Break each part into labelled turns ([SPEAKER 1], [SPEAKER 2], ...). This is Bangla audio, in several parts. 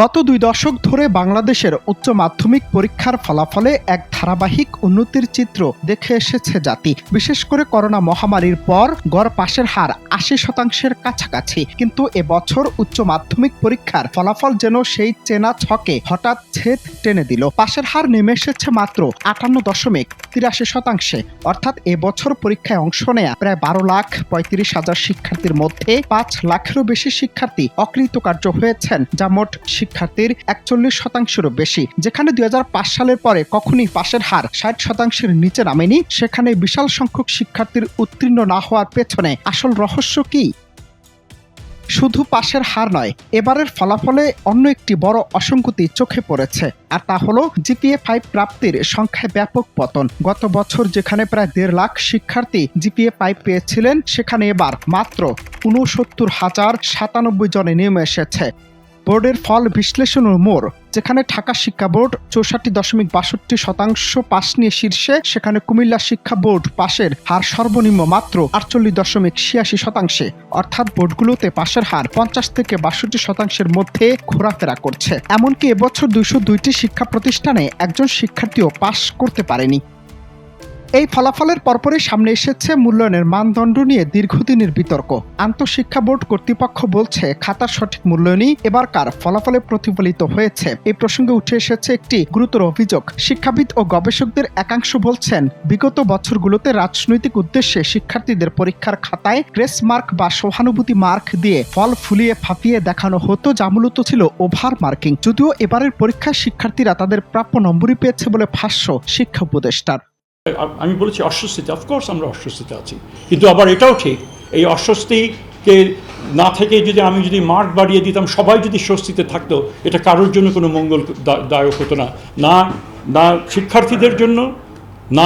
[SPEAKER 1] গত দুই দশক ধরে বাংলাদেশের উচ্চ মাধ্যমিক পরীক্ষার ফলাফলে এক ধারাবাহিক উন্নতির চিত্র দেখে এসেছে জাতি। বিশেষ করে করোনা মহামারীর পর গড় পাশের হার আশি শতাংশের কাছাকাছি। কিন্তু এবছর উচ্চ মাধ্যমিক পরীক্ষার ফলাফল যেন সেই চেনা ছকে হঠাৎ ছেদ টেনে দিল। পাশের হার নেমে এসেছে মাত্র আটান্ন দশমিক তিরাশি শতাংশে। অর্থাৎ এবছর পরীক্ষায় অংশ নেয়া প্রায় বারো লাখ পঁয়ত্রিশ হাজার শিক্ষার্থীর মধ্যে পাঁচ লাখেরও বেশি শিক্ষার্থী অকৃতকার্য হয়েছেন, যা মোট শিক্ষার্থীর একচল্লিশ শতাংশেরও বেশি, যেখানে দুই হাজার পাঁচ সালের পরে কখনই পাশের হার ষাট শতাংশের নিচে নামেনি, সেখানে বিশাল সংখ্যক শিক্ষার্থীর উত্তীর্ণ না হওয়ার পেছনে আসল রহস্য কি? শুধু পাশের হার নয়, এবারের ফলাফলে অন্য একটি বড় অসঙ্গতি চোখে পড়েছে, আর তা হলো জিপিএ ফাইভ প্রাপ্তির সংখ্যায় ব্যাপক পতন। গত বছর যেখানে প্রায় দেড় লাখ শিক্ষার্থী জিপিএ ফাইভ পেয়েছিলেন, সেখানে এবার মাত্র উনসত্তর হাজার সাতানব্বই জনে নেমে এসেছে। বোর্ডের ফল বিশ্লেষণের মোড়, যেখানে ঢাকা শিক্ষা বোর্ড চৌষট্টি দশমিক বাষট্টি শতাংশ পাশ নিয়ে শীর্ষে, সেখানে কুমিল্লা শিক্ষা বোর্ড পাশের হার সর্বনিম্ন মাত্র আটচল্লিশ দশমিক ছিয়াশি শতাংশে, অর্থাৎ বোর্ডগুলোতে পাশের হার পঞ্চাশ থেকে বাষট্টি শতাংশের মধ্যে ঘোরাফেরা করছে। এমনকি এবছর দুইশো দুইটি শিক্ষা প্রতিষ্ঠানে একজন শিক্ষার্থীও পাশ করতে পারেনি। এই ফলাফলের পরপরই সামনে এসেছে মূল্যায়নের মানদণ্ড নিয়ে দীর্ঘদিনের বিতর্ক। আন্তঃশিক্ষা বোর্ড কর্তৃপক্ষ বলছে, খাতার সঠিক মূল্যায়নই এবারকার ফলাফলে প্রতিফলিত হয়েছে। এই প্রসঙ্গে উঠে এসেছে একটি গুরুতর অভিযোগ। শিক্ষাবিদ ও গবেষকদের একাংশ বলছেন, বিগত বছরগুলোতে রাজনৈতিক উদ্দেশ্যে শিক্ষার্থীদের পরীক্ষার খাতায় গ্রেস মার্ক বা সহানুভূতি মার্ক দিয়ে ফল ফুলিয়ে ফাঁপিয়ে দেখানো হতো, যা মূলত ছিল ওভার মার্কিং। যদিও এবারের পরীক্ষায় শিক্ষার্থীরা তাদের প্রাপ্য নম্বরই পেয়েছে বলে ভাষ্য শিক্ষা উপদেষ্টার।
[SPEAKER 2] আমি বলেছি অস্বস্তিতে অফকোর্স আমরা অস্বস্তিতে আছি। কিন্তু আবার এটাও ঠিক, এই অস্বস্তিকে না থেকে যদি আমি যদি মার্ক বাড়িয়ে দিতাম, সবাই যদি স্বস্তিতে থাকতো, এটা কারোর জন্য কোনো মঙ্গল দায়ক হতো না না শিক্ষার্থীদের জন্য না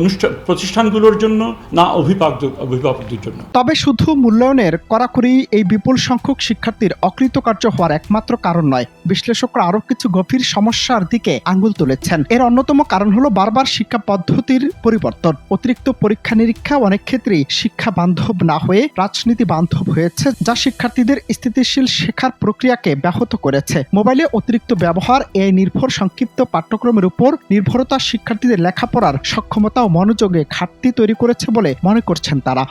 [SPEAKER 2] অনুষ্ঠান প্রতিষ্ঠানগুলোর জন্য, না অভিভাবক অভিভাবকদের জন্য।
[SPEAKER 1] তবে শুধু মূল্যায়নের কড়াকড়ি এই বিপুল সংখ্যক শিক্ষার্থীর অকৃতকার্য হওয়ার একমাত্র কারণ নয়। বিশ্লেষকরা আরও কিছু গভীর সমস্যার দিকে আঙ্গুল তুলেছেন। এর অন্যতম কারণ হলো বারবার শিক্ষা পদ্ধতির পরিবর্তন। অতিরিক্ত পরীক্ষা নিরীক্ষা অনেক ক্ষেত্রেই শিক্ষা বান্ধব না হয়ে রাজনীতি বান্ধব হয়েছে, যা শিক্ষার্থীদের স্থিতিশীল শেখার প্রক্রিয়াকে ব্যাহত করেছে। মোবাইলে অতিরিক্ত ব্যবহার এ নির্ভর সংক্ষিপ্ত পাঠ্যক্রমের উপর নির্ভরতা শিক্ষার্থীদের লেখাপড়ার সক্ষমতা ও মনোযোগে ঘাটতি তৈরি করেছে বলে মনে করছেন তারা।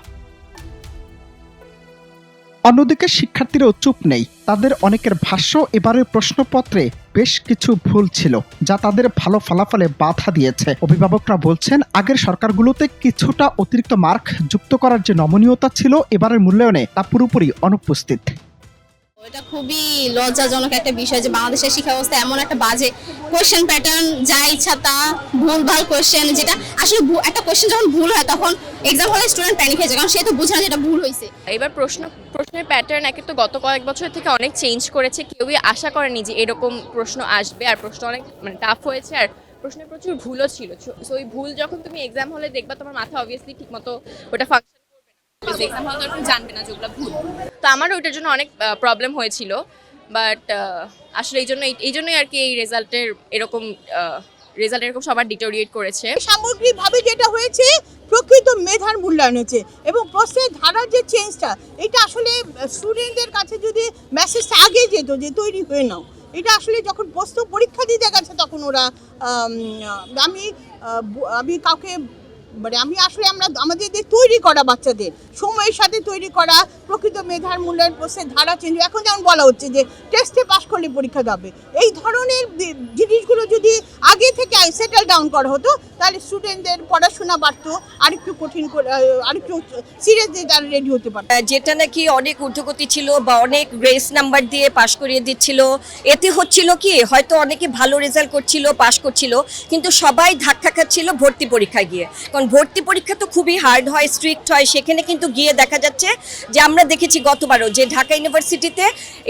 [SPEAKER 1] অন্যদিকে শিক্ষার্থীরাও চুপ নেই। তাদের অনেকের ভাষ্য, এবারের প্রশ্নপত্রে বেশ কিছু ভুল ছিল, যা তাদের ভালো ফলাফলে বাধা দিয়েছে। অভিভাবকরা বলছেন, আগের সরকারগুলোতে কিছুটা অতিরিক্ত মার্ক যুক্ত করার যে নমনীয়তা ছিল, এবারের মূল্যায়নে তা পুরোপুরি অনুপস্থিত।
[SPEAKER 3] এটা খুবই লজ্জাজনক একটা বিষয় যে বাংলাদেশের শিক্ষা ব্যবস্থা এমন একটা বাজে কোয়েশ্চেন প্যাটার্ন যা ইচ্ছা তা, ভুলভাল কোয়েশ্চেন যেটা আসলে একটা কোয়েশ্চেন যখন ভুল হয়, তখন এক্সাম হলে স্টুডেন্ট প্যানিক হয়ে যায়, কারণ সে তো বুঝে না যেটা ভুল হয়েছে
[SPEAKER 4] এবার প্রশ্ন, প্রশ্নের প্যাটার্ন একে তো গত কয়েক বছর থেকে অনেক চেঞ্জ করেছে, কেউই আশা করেনি যে এরকম প্রশ্ন আসবে, আর প্রশ্ন অনেক মানে টাফ হয়েছে, আর প্রশ্নে প্রচুর ভুলও ছিল। সো ওই ভুল যখন তুমি এক্সাম হলে দেখবা তোমার মাথা অবভিয়াসলি ঠিকমতো ওটা ফাংশন না এক্সাম হলে তো জানবে না যেগুলো ভুল। তো আমারও ওইটার জন্য অনেক প্রবলেম হয়েছিল বাট আসলে এই জন্য এই জন্যই আর কি এই রেজাল্টের এরকম রেজাল্ট এরকম সবার ডিটোরিয়েট করেছে।
[SPEAKER 5] সামগ্রিকভাবে যেটা হয়েছে প্রকৃত মেধার মূল্যায়ন হয়েছে এবং প্রশ্নের ধারার যে চেঞ্জটা এটা আসলে স্টুডেন্টদের কাছে যদি মেসেজটা আগে যেত যে তৈরি হয়ে নাও এটা আসলে যখন প্রশ্ন পরীক্ষা দিতে গেছে তখন ওরা আমি আমি কাউকে মানে আমি আসলে আমরা আমাদের যে তৈরি করা বাচ্চাদের, সময়ের সাথে তৈরি করা, প্রকৃত মেধার মূল্যায়ন প্রশ্নের ধারা চেঞ্জ এখন যেমন বলা হচ্ছে যে টেস্টে পাস করলে পরীক্ষা দেবে এই ধরনের জিনিসগুলো যদি আগে থেকে সেটেল ডাউন করা হতো, তাহলে স্টুডেন্টদের পড়াশোনা বাড়তো, আরেকটু কঠিন করে আরেকটু সিরিয়াসলি তারা রেডি হতে পারত।
[SPEAKER 6] যেটা নাকি অনেক ঊর্ধ্বগতি ছিল বা অনেক রেস নাম্বার দিয়ে পাশ করিয়ে দিচ্ছিল, এতে হচ্ছিল কি, হয়তো অনেকে ভালো রেজাল্ট করছিল পাশ করছিল, কিন্তু সবাই ধাক্কা খাচ্ছিল ভর্তি পরীক্ষায় গিয়ে। কারণ ভর্তি পরীক্ষা তো খুবই হার্ড হয় স্ট্রিক্ট হয়, সেখানে কিন্তু গিয়ে দেখা যাচ্ছে যে আমরা দেখেছি গতবারও যে ঢাকা ইউনিভার্সিটিতে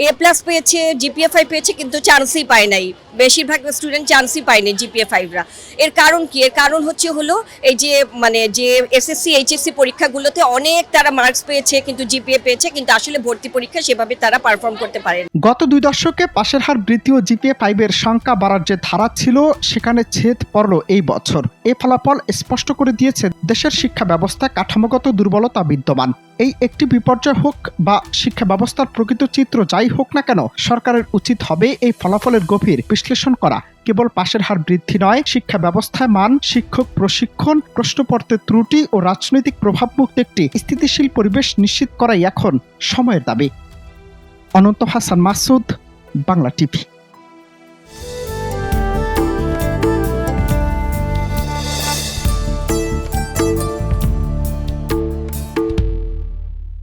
[SPEAKER 6] এ প্লাস পেয়েছে জিপিএ ফাইভ পেয়েছে, কিন্তু চান্সই পায় নাই। বেশিরভাগ স্টুডেন্ট চান্সই পায়নি জিপিএ ফাইভরা এর কারণ কি? এর কারণ হচ্ছে হলো এই যে মানে যে এসএসসি এইচএসসি পরীক্ষাগুলোতে অনেক তারা মার্কস পেয়েছে, কিন্তু জিপিএ পেয়েছে, কিন্তু আসলে ভর্তি পরীক্ষা সেভাবে তারা পারফর্ম করতে পারে
[SPEAKER 1] গত দুই দশকে পাশের হার বৃদ্ধি ও জিপিএ ফাইভের সংখ্যা বাড়ার যে ধারা ছিল, সেখানে ছেদ পড়ল এই বছর। এই ফলাফল স্পষ্ট করে দিয়ে দেখিয়েছে দেশের শিক্ষা ব্যবস্থা কাঠামোগত দুর্বলতা বিদ্যমান। এই একটি বিপর্যয় হোক বা শিক্ষা ব্যবস্থার প্রকৃত চিত্র যাই হোক না কেন, সরকারের উচিত হবে এই ফলাফলের গভীর বিশ্লেষণ করা। কেবল পাশের হার বৃদ্ধি নয় শিক্ষা ব্যবস্থায় মান, শিক্ষক প্রশিক্ষণ প্রশ্নপত্রের ত্রুটি ও রাজনৈতিক প্রভাবমুক্ত একটি স্থিতিশীল পরিবেশ নিশ্চিত করাই এখন সময়ের দাবি। অনন্ত হাসান মাসুদ, বাংলা টিভি।